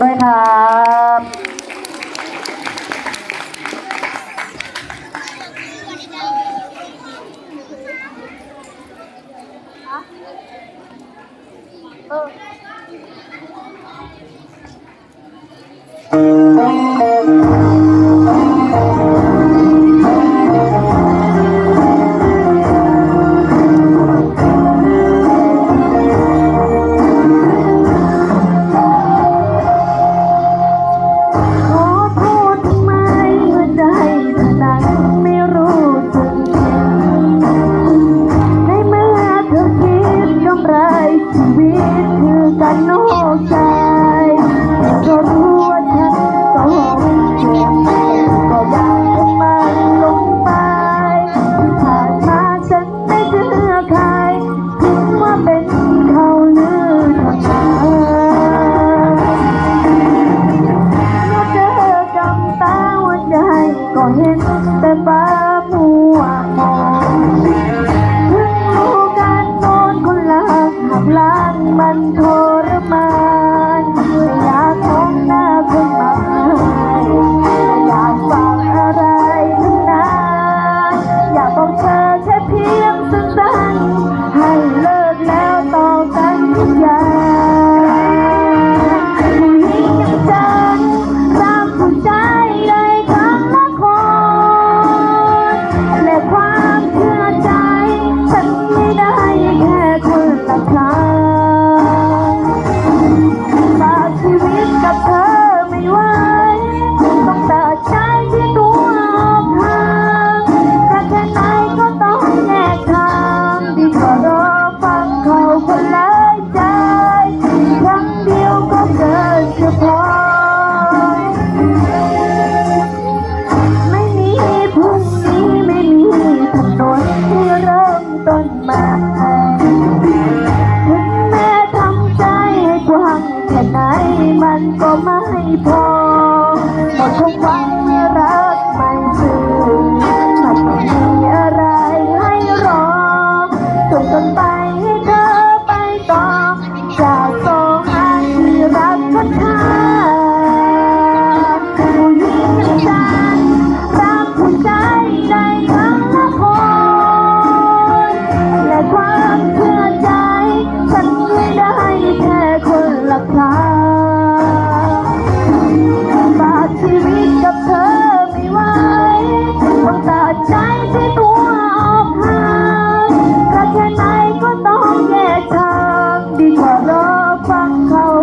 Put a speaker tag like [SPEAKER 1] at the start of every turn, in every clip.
[SPEAKER 1] ด้วยครับเออ ชีวิตคือการนอกใจก็รู้ว่าฉันต้องเจ็บก็อยต้องมาลงไปผ่านมาฉันไม่เชื่อใครถึงว่าเป็นเขาหรือเธอเจอกำตาหัวใจก็เห็นแต่ฟ้า ทรมาน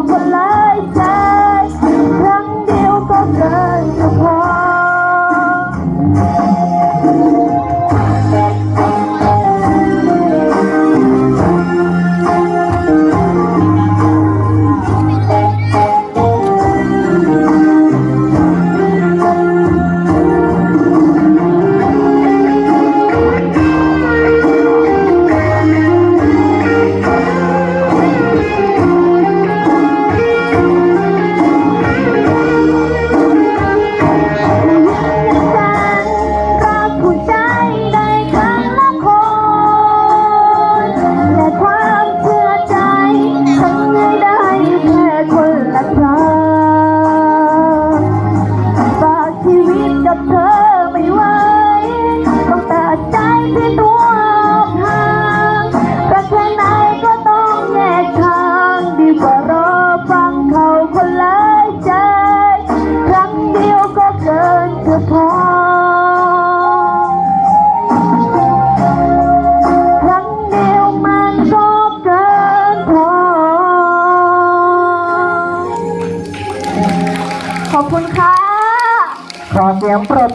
[SPEAKER 1] love. ทั้งเดียวมันก็เกิพอ ขอบคุณค่ะ
[SPEAKER 2] ขอเสียงปรบ